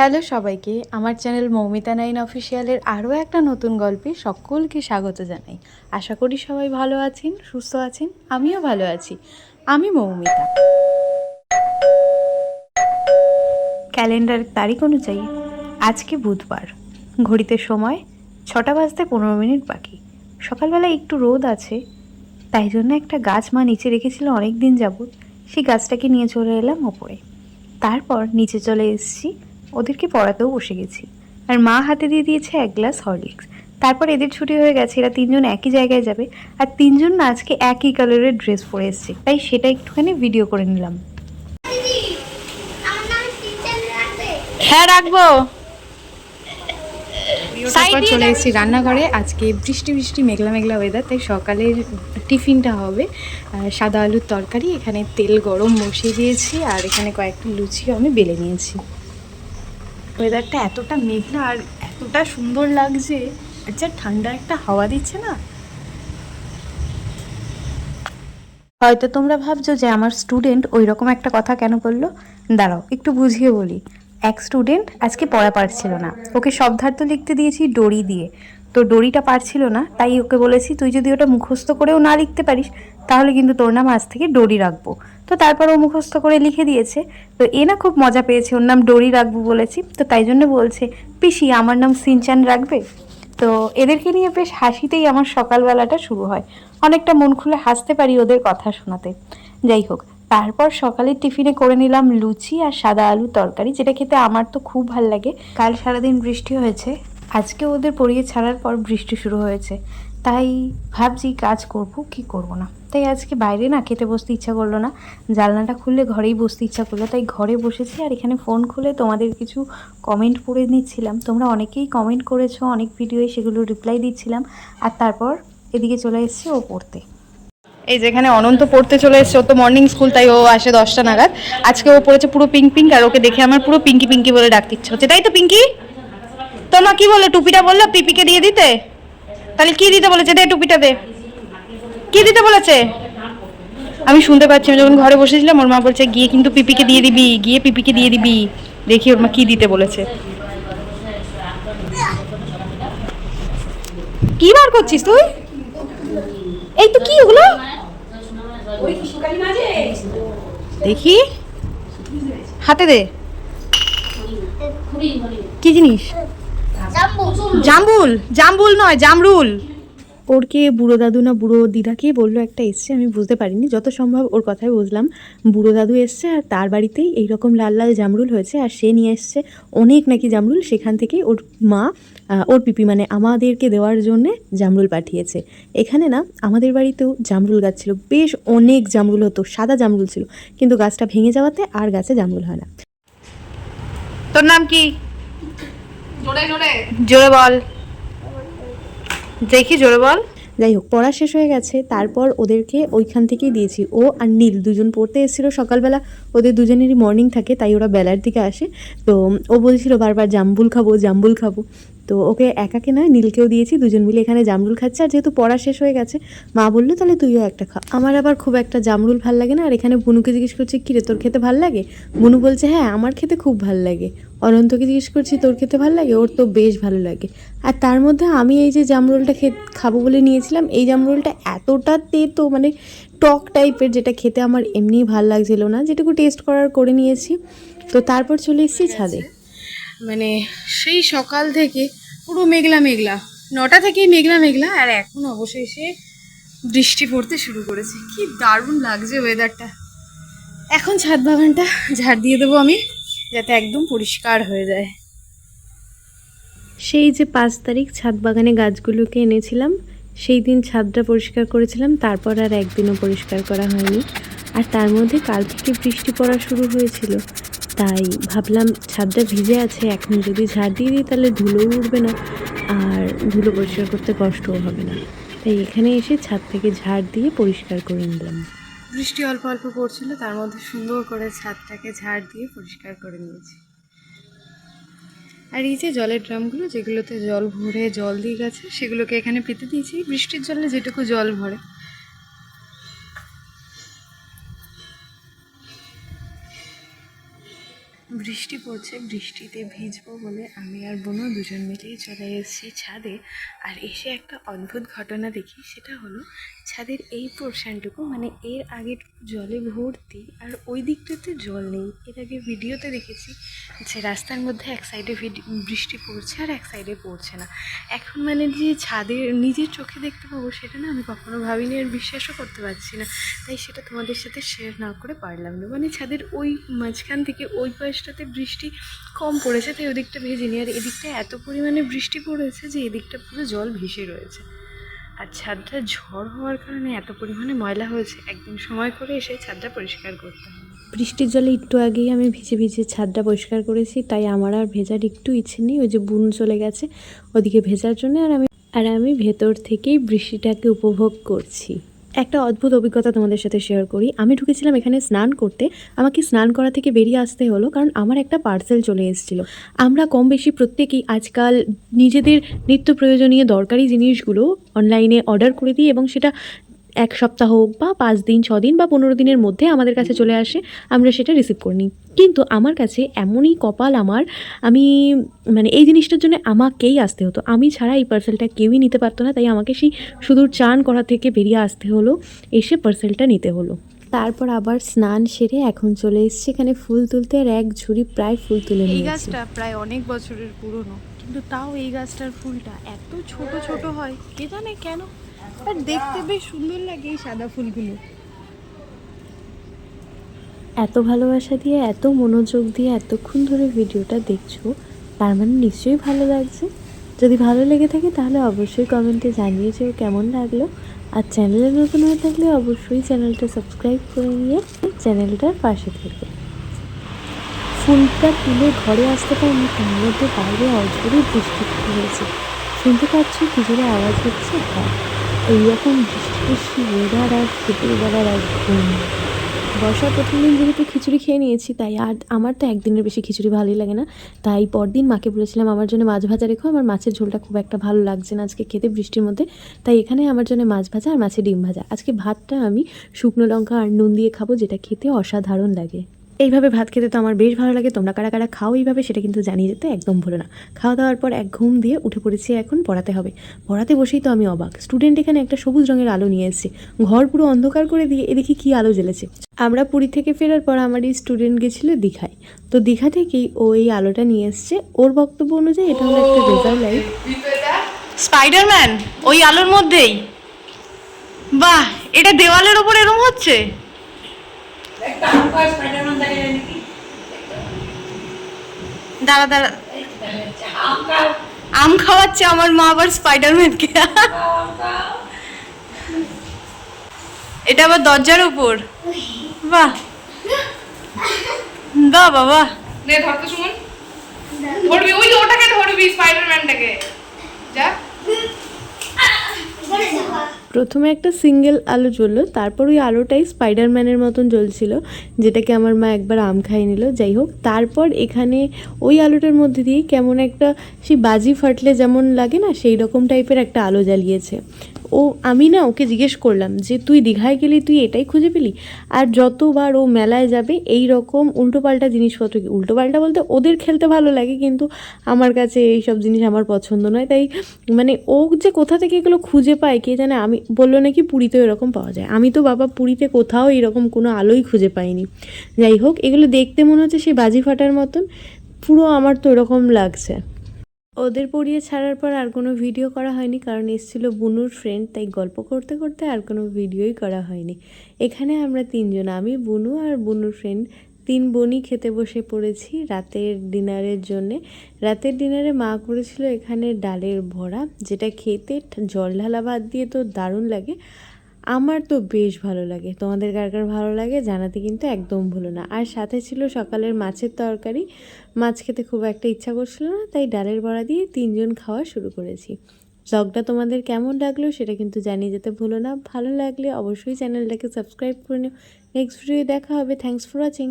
Hello সবাইকে, আমার channel Moumita nine অফিসিয়ালের আরও একটা নতুন গল্পে সকলকে স্বাগত জানাই। আশা করি সবাই ভালো আছেন, সুস্থ আছেন, আমিও ভালো আছি। আমি মৌমিতা। ক্যালেন্ডার তারিখ অনুযায়ী আজকে বুধবার। ঘড়িতে সময় ছটা বাজতে পনেরো মিনিট বাকি। সকালবেলা একটু রোদ আছে, তাই জন্য একটা গাছ মা নিচে রেখেছিল অনেক দিন যাবত সেই গাছটাকে নিয়ে চলে এলাম ওপরে। তারপর নিচে চলে এসেছি ওদেরকে পড়াতেও বসে গেছি। আর মা হাতে দিয়ে দিয়েছে এক গ্লাস হরলিক্স। তারপর এদের ছুটি হয়ে গেছে এরা তিনজন একই জায়গায় যাবে। আর তিনজন না আজকে একই কালারের ড্রেস পরে এসছে। তাই সেটা একটুখানি ভিডিও করে নিলাম। দিদি আমার নাম টিচার রাখবে হ্যাঁ রাখব তারপর চলে এসেছি রান্নাঘরে। আজকে বৃষ্টি বৃষ্টি মেঘলা মেঘলা ওয়েদার তাই সকালের টিফিনটা হবে। সাদা আলুর তরকারি এখানে তেল গরম বসিয়ে দিয়েছি আর এখানে কয়েকটা লুচিও আমি বেলে নিয়েছি। ওয়েদারটা এতটা মেঘলা আর এতটা সুন্দর লাগছে আচ্ছা ঠান্ডা একটা হাওয়া দিচ্ছে না? হয়তো তোমরা ভাবছ যে আমার স্টুডেন্ট ওই রকম একটা কথা কেন বলল? দাঁড়াও, একটু বুঝিয়ে বলি। এক স্টুডেন্ট আজকে পড়া পারছিল না। ওকে শব্দার্থ লিখতে দিয়েছি ডরি দিয়ে। তো ডরিটা পারছিল না, তাই ওকে বলেছি, তুই যদি ওটা মুখস্থ করেও না লিখতে পারিস, তাহলে কিন্তু তোর নাম আজ থেকে ডরি রাখব। তো তারপর ও মুখস্থ করে লিখে দিয়েছে। তো এ না খুব মজা পেয়েছে, ওর নাম ডরি রাখব বলেছি। তো তাই জন্য বলছে, পিসি, আমার নাম সিনচান রাখবে? তো এদেরকে নিয়ে বেশ হাসিতেই আমার সকালবেলাটা শুরু হয়। অনেকটা মন খুলে হাসতে পারি ওদের কথা শোনাতে। যাই হোক, তারপর সকালের টিফিনে করে নিলাম লুচি আর সাদা আলু তরকারি, যেটা খেতে আমার তো খুব ভালো লাগে। কাল সারাদিন বৃষ্টি হয়েছে। আজকে ওদের পড়িয়ে ছাড়ার পর বৃষ্টি শুরু হয়েছে। তাই ভাবছি কাজ করব, কি করব না? তাই আজকে বাইরে না খেতে বসতে ইচ্ছা করল না। জানলাটা খুললে ঘরেই বসতে ইচ্ছা করল। তাই ঘরে বসেছি আর এখানে ফোন খুলে তোমাদের কিছু কমেন্ট পড়ে নিচ্ছিলাম। তোমরা অনেকেই কমেন্ট করেছ, অনেক ভিডিওয়ে সেগুলো রিপ্লাই দিচ্ছিলাম। আর তারপর এদিকে চলে এসেছি ও পড়তে। এই যেখানে অনন্ত পড়তে চলে এসছে। ও তো মর্নিং স্কুল তাই ও আসে দশটা নাগাদ। আজকে ও পড়েছে পুরো পিঙ্ক পিঙ্ক আর ওকে দেখে আমার পুরো পিঙ্কি পিঙ্কি বলে ডাকতে ইচ্ছে হচ্ছে। তাই তো পিঙ্কি তোমার কি বলল? টুপিটা বলল পিপিকে দিয়ে দিতে? তাহলে কি দিতে বলেছে? দে টুপিটা দে। কি দিতে বলেছে? আমি শুনতে পাচ্ছি যখন ঘরে বসেছিলাম, ওর মা বলছে, গিয়ে কিন্তু পিপিকে দিয়ে দিবি, গিয়ে পিপিকে দিয়ে দিবি। দেখি ওর মা কি দিতে বলেছে। কি বার করছিস তুই? এই তো কি ওগুলো? দেখি। হাতে দে। কি জিনিস? জাম্বুল। জাম্বুল নয় জামরুল। ওরকে বুড়ো দাদু না বুড়ো দিদাকেই বলল একটা এসছে আমি বুঝতে পারিনি যত সম্ভব ওর কথাই বুঝলাম। বুড়ো দাদু এসছে আর তার বাড়িতেই এইরকম লাল লাল জামরুল হয়েছে আর সে নিয়ে এসছে অনেক নাকি জামরুল সেখান থেকেই ওর মা ওর পিপি মানে আমাদেরকে দেওয়ার জন্যে জামরুল পাঠিয়েছে। এখানে না আমাদের বাড়িতেও জামরুল গাছ ছিল বেশ অনেক জামরুল হতো সাদা জামরুল ছিল কিন্তু গাছটা ভেঙে যাওয়াতে আর গাছে জামরুল হয় না। তোর নাম কি? জোরে বল। দেখি জোরে বল। যাই হোক পড়া শেষ হয়ে গেছে তারপর ওদেরকে ওইখান থেকেই দিয়েছি। ও আর নীল দুজন পড়তে এসেছিল সকালবেলা। ওদের দুজনেরই মর্নিং থাকে তাই ওরা বেলার দিকে আসে। তো ও বলছিল বারবার জাম্বুল খাব জাম্বুল খাব। তো ওকে একাকে নয় নীলকেও দিয়েছি, দুজন মিলে এখানে জামরুল খাচ্ছে। আর যেহেতু পড়া শেষ হয়ে গেছে, মা বলল, তাহলে তুইও একটা খা। আমার আবার খুব একটা জামরুল ভালো লাগে না। আর এখানে বুনুকে জিজ্ঞেস করছে কিরে তোর খেতে ভালো লাগে? বুনু বলছে হ্যাঁ আমার খেতে খুব ভালো লাগে। অনন্তকে জিজ্ঞেস করছি, তোর খেতে ভালো লাগে? ওর তো বেশ ভালো লাগে। আর তার মধ্যে আমি এই যে জামরুলটা খে, খাব বলে নিয়েছিলাম, এই জামরুলটা এতটা তেতো মানে টক টাইপের, যেটা খেতে আমার এমনিই ভালো লাগছিল না। যেটুকু টেস্ট করার করে নিয়েছি। তো তারপর চলে এসেছি ছাদে। মানে সেই সকাল থেকে পুরো মেঘলা মেঘলা। নটা থেকেই মেঘলা মেঘলা, আর এখন অবশেষে বৃষ্টি পড়তে শুরু করেছে। কি দারুণ লাগছে ওয়েদারটা এখন ছাদ বাগানটা ঝাড় দিয়ে দেবো আমি, যাতে একদম পরিষ্কার হয়ে যায়। সেই যে পাঁচ তারিখ ছাদ বাগানে গাছগুলোকে এনেছিলাম, সেই দিন ছাদটা পরিষ্কার করেছিলাম, তারপর আর একদিনও পরিষ্কার করা হয়নি। আর তার মধ্যে কাল থেকে বৃষ্টি পড়া শুরু হয়েছিল। তাই ভাবলাম ছাদটা ভিজে আছে, এখন যদি ঝাড় দিয়ে দিই তাহলে ধুলো উঠবে না আর ধুলো পরিষ্কার করতে কষ্টও হবে না। তাই এখানে এসে ছাদ থেকে ঝাড় দিয়ে পরিষ্কার করে নিলাম। বৃষ্টি অল্প অল্প পড়ছিল, তার মধ্যে সুন্দর করে ছাদটাকে ঝাড় দিয়ে পরিষ্কার করে নিয়েছি। আর এই যে জলের ড্রামগুলো, যেগুলোতে জল ভরে জল দিয়ে গেছে, সেগুলোকে এখানে পেতে দিয়েছি। বৃষ্টির জলে যেটুকু জল ভরে। বৃষ্টি পড়ছে, বৃষ্টিতে ভিজবো বলে আমি আর বোনও দুজন মিলেই চলে এসেছি ছাদে। আর এসে একটা অদ্ভুত ঘটনা দেখি, সেটা হলো ছাদের এই পোর্শনটুকু মানে এর আগে জলে ভর্তি আর ওই দিকটাতে জল নেই। এর আগে ভিডিওতে দেখেছি যে রাস্তার মধ্যে এক সাইডে বৃষ্টি পড়ছে আর এক সাইডে পড়ছে না। এখন মানে যে ছাদের, নিজের চোখে দেখতে পাবো সেটা না আমি কখনো ভাবিনি আর বিশ্বাসও করতে পারছি না। তাই সেটা তোমাদের সাথে শেয়ার না করে পারলাম না। মানে ছাদের ওই মাঝখান থেকে ওই পাশটাতে বৃষ্টি কম পড়েছে, তাই ওদিকটা ভেজেনি আর এদিকটা এত পরিমাণে বৃষ্টি পড়েছে যে এদিকটা পুরো জল ভেসে রয়েছে। আর ছাদটা ঝড় হওয়ার কারণে এত পরিমাণে ময়লা হয়েছে, একদিন সময় করে এসে ছাদটা পরিষ্কার করতে হবে। বৃষ্টির জলে একটু আগেই আমি ভিজে ভিজে ছাদটা পরিষ্কার করেছি, তাই আমার আর ভেজার একটু ইচ্ছে নেই, ওই যে বুন চলে গেছে, ওদিকে ভেজার জন্য আর আমি আর আমি ভেতর থেকেই বৃষ্টিটাকে উপভোগ করছি। একটা অদ্ভুত অভিজ্ঞতা তোমাদের সাথে শেয়ার করি। আমি ঢুকেছিলাম এখানে স্নান করতে। আমাকে স্নান করা থেকে বেরিয়ে আসতে হলো কারণ আমার একটা পার্সেল চলে এসেছিল। আমরা কম বেশি প্রত্যেকেই আজকাল নিজেদের নিত্য প্রয়োজনীয় দরকারি জিনিসগুলো অনলাইনে অর্ডার করে দিই এবং সেটা এক সপ্তাহ হোক বা পাঁচ দিন ছ দিন বা পনেরো দিনের মধ্যে আমাদের কাছে চলে আসে আমরা সেটা রিসিভ করে নিই কিন্তু আমার কাছে এমনই কপাল আমার আমি মানে এই জিনিসটার জন্য আমাকেই আসতে হতো। আমি ছাড়া এই পার্সেলটা কেউই নিতে পারতো না তাই আমাকে সেই সুদূর চান করা থেকে বেরিয়ে আসতে হলো এসে পার্সেলটা নিতে হলো। তারপর আবার স্নান সেরে এখন চলে এসছে এখানে ফুল তুলতে আর এক ঝুড়ি প্রায় ফুল তুলে এই নিয়েছি গাছটা প্রায় অনেক বছরের পুরনো কিন্তু তাও এই গাছটার ফুলটা এত ছোট ছোট হয় কে জানে কেন? আর দেখতে বেশ সুন্দর লাগে এই সাদা ফুলগুলো। এত ভালোবাসা দিয়ে, এত মনোযোগ দিয়ে, এতক্ষণ ধরে ভিডিওটা দেখছ, তার মানে নিশ্চয়ই ভালো লাগছে। যদি ভালো লেগে থাকে তাহলে অবশ্যই কমেন্টে জানিয়ে যেও কেমন লাগল। আর চ্যানেলে নতুন হয়ে থাকলে অবশ্যই চ্যানেলটা সাবস্ক্রাইব করে নিয়ে চ্যানেলটার পাশে থেকো। ফুলটা তুলে ঘরে আসতে পারিনি, তার মধ্যে বাইরে অজরে বৃষ্টি হয়েছে শুনতে পাচ্ছ কি জোরে আওয়াজ হচ্ছে? হ্যাঁ। এইরকম বৃষ্টি বৃষ্টি ওয়েদার আর দুপুরবেলার এক ঘুম। বর্ষার প্রথম দিন যেহেতু খিচুড়ি খেয়ে নিয়েছি, তাই আর আমার তো একদিনের বেশি খিচুড়ি ভালোই লাগে না। তাই পরদিন মাকে বলেছিলাম, আমার জন্য মাছ ভাজা রেখো, আমার মাছের ঝোলটা খুব একটা ভালো লাগছে না আজকে খেতে বৃষ্টির মধ্যে। তাই এখানে আমার জন্য মাছ ভাজা আর মাছের ডিম ভাজা। আজকে ভাতটা আমি শুকনো লঙ্কা আর নুন দিয়ে খাব, যেটা খেতে অসাধারণ লাগে। এইভাবে ভাত খেতে তো আমার বেশ ভালো লাগে। তোমরা কারা কারা খাও এইভাবে সেটা কিন্তু জানিয়ে যেতে একদম ভুলো না। খাওয়া দাওয়ার পর এক ঘুম দিয়ে উঠে পড়েছি এখন পড়াতে হবে। পড়াতে বসেই তো আমি অবাক। স্টুডেন্ট এখানে একটা সবুজ রঙের আলো নিয়ে এসেছে। ঘর পুরো অন্ধকার করে দিয়ে এদিকে কি আলো জ্বেলেছে। আমরা পুরী থেকে ফেরার পর আমার এই স্টুডেন্ট গেছিল দীঘায়। তো দীঘা থেকেই ও এই আলোটা নিয়ে এসছে। ওর বক্তব্য অনুযায়ী এটা হলো একটা রেজাল্ট লাইট স্পাইডারম্যান ওই আলোর মধ্যেই। বাহ, এটা দেওয়ালের ওপর এরম হচ্ছে? দাঁড়া দাঁড়া। আম খাওয়াচ্ছে আমার মা আবার স্পাইডারম্যানকে এটা আবার দরজার উপর। বাহ। বাহ বাবা নে ধরতে শুনুন ধরবি ওই যে ওটাকে ধরবি স্পাইডারম্যানটাকে যা। প্রথমে একটা সিঙ্গেল আলো জ্বললো, তারপর ওই আলোটাই স্পাইডারম্যানের মতন জ্বলছিল, যেটাকে আমার মা একবার আম খাই নিল। যাই হোক, তারপর এখানে ওই আলোটার মধ্যে দিয়ে কেমন একটা সেই বাজি ফাটলে যেমন লাগে না, সেই রকম টাইপের একটা আলো জ্বালিয়েছে। ও আমি না ওকে জিজ্ঞেস করলাম যে, তুই দীঘায় গেলি? তুই এটাই খুঁজে পেলি? আর যতবার ও মেলায় যাবে, এই রকম উল্টোপাল্টা জিনিসপত্র উল্টোপাল্টা বলতে ওদের খেলতে ভালো লাগে, কিন্তু আমার কাছে এই সব জিনিস আমার পছন্দ নয়। তাই মানে ও যে কোথা থেকে এগুলো খুঁজে পায়, কে জানে? আমি, বলল নাকি পুরীতেও এরকম পাওয়া যায়। আমি তো বাবা পুরীতে কোথাও এরকম কোনো আলোই খুঁজে পাইনি। যাই হোক, এগুলো দেখতে মনে হচ্ছে সেই বাজি ফাটার মতন। পুরো আমার তো এরকম লাগছে। ওদের পড়িয়ে ছাড়ার পর আর কোনো ভিডিও করা হয়নি, কারণ এসেছিল বুনুর ফ্রেন্ড তাই গল্প করতে করতে আর কোনো ভিডিওই করা হয়নি। এখানে আমরা তিনজন, আমি, বুনু আর বুনুর ফ্রেন্ড তিন বোনই খেতে বসে পড়েছি রাতের ডিনারের জন্যে। রাতের ডিনারে মা করেছিল এখানে ডালের ভরা যেটা খেতে জল ঢালা ভাত দিয়ে তো দারুণ লাগে। আমার তো বেশ ভালো লাগে। তোমাদের কার কার ভালো লাগে জানাতে কিন্তু একদম ভুলো না। আর সাথে ছিল সকালের মাছের তরকারি। মাছ খেতে খুব একটা ইচ্ছা করছিল না, তাই ডালের বড়া দিয়ে তিনজন খাওয়া শুরু করেছি। ব্লগটা তোমাদের কেমন লাগল সেটা কিন্তু জানিয়ে যেতে ভুলো না। ভালো লাগলে অবশ্যই চ্যানেলটাকে সাবস্ক্রাইব করে নিও। নেক্সট ভিডিও দেখা হবে। Thanks for watching